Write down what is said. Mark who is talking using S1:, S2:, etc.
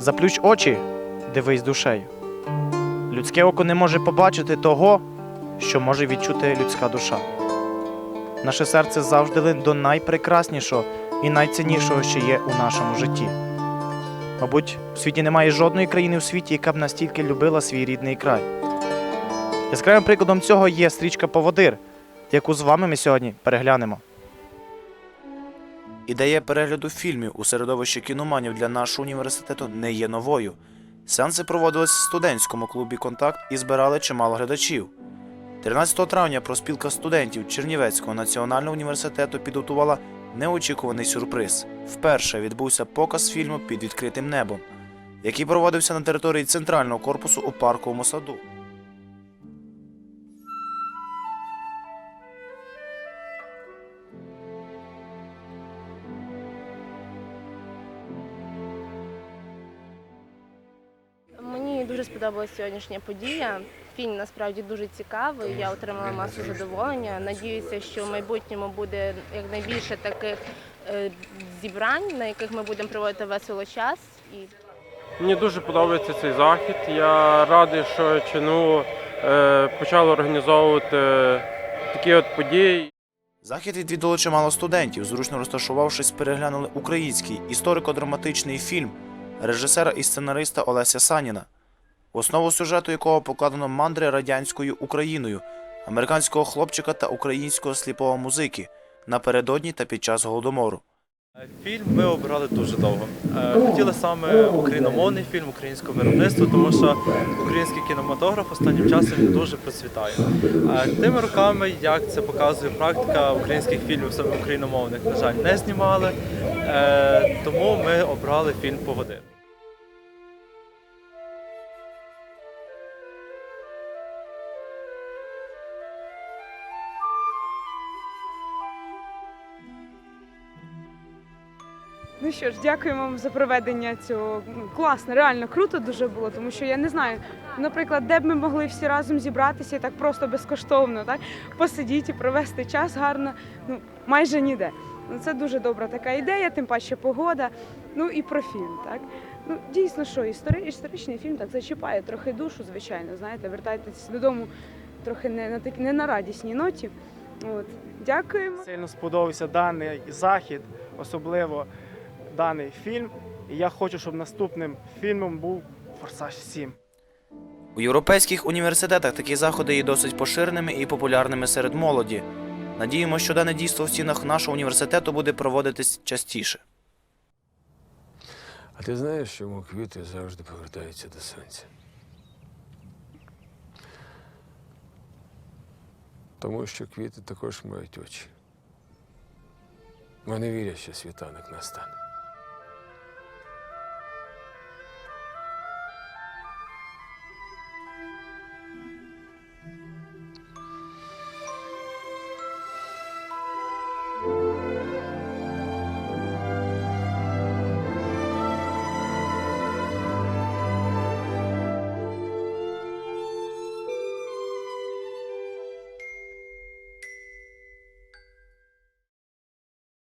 S1: Заплющ очі, дивись душею. Людське око не може побачити того, що може відчути людська душа. Наше серце завжди лине до найпрекраснішого і найціннішого, що є у нашому житті. Мабуть, в світі немає жодної країни у світі, яка б настільки любила свій рідний край. Яскравим прикладом цього є стрічка Поводир, яку з вами ми сьогодні переглянемо. Ідея перегляду фільмів у середовищі кіноманів для нашого університету не є новою. Сеанси проводились в студентському клубі Контакт і збирали чимало глядачів. 13 травня проспілка студентів Чернівецького національного університету підготувала неочікуваний сюрприз. Вперше відбувся показ фільму під відкритим небом, який проводився на території центрального корпусу у парковому саду.
S2: Дуже сподобалася сьогоднішня подія. Фільм насправді дуже цікавий. Я отримала масу задоволення. Надіюся, що в майбутньому буде якнайбільше таких е, зібрань, на яких ми будемо проводити весело час. І
S3: Мені дуже подобається цей захід. Я радий, що ЧНУ е, почало організовувати такі от події.
S1: Захід відвідало чимало студентів, зручно розташувавшись, переглянули український історико-драматичний фільм режисера і сценариста Олеся Саніна, в основу сюжету якого покладено мандри радянською Україною, американського хлопчика та українського сліпого музики напередодні та під час голодомору.
S4: Фільм ми обирали дуже довго. Е, Хотіли саме україномовний фільм, українського виробництва, тому що український кінематограф останнім часом дуже процвітає. Е, Тими роками, як це показує практика українських фільмів, саме україномовних, на жаль, не знімали. Е, Тому ми обрали фільм Погодин.
S5: Ну що ж, дякуємо вам за проведення цього. Ну, Класно, реально круто дуже було, тому що я не знаю, наприклад, де б ми могли всі разом зібратися і так просто безкоштовно, так посидіти провести час гарно. Ну майже ніде. Ну це дуже добра така ідея, тим паче погода. Ну і про фільм, так. Ну дійсно, що істори... історичний фільм так зачіпає трохи душу, звичайно. Знаєте, вертайтесь додому трохи не на такі не на радісній ноті. От дякуємо.
S6: Сильно сподобався даний захід, особливо даний фільм. І я хочу, щоб наступним фільмом був Форсаж 7.
S1: У європейських університетах такі заходи є досить поширеними і популярними серед молоді. Надіємося, що дане дійство в стінах нашого університету буде проводитись частіше.
S7: А ти знаєш, чому квіти завжди повертаються до сонця? Тому що квіти також мають очі. Вони вірять, що світанок настане.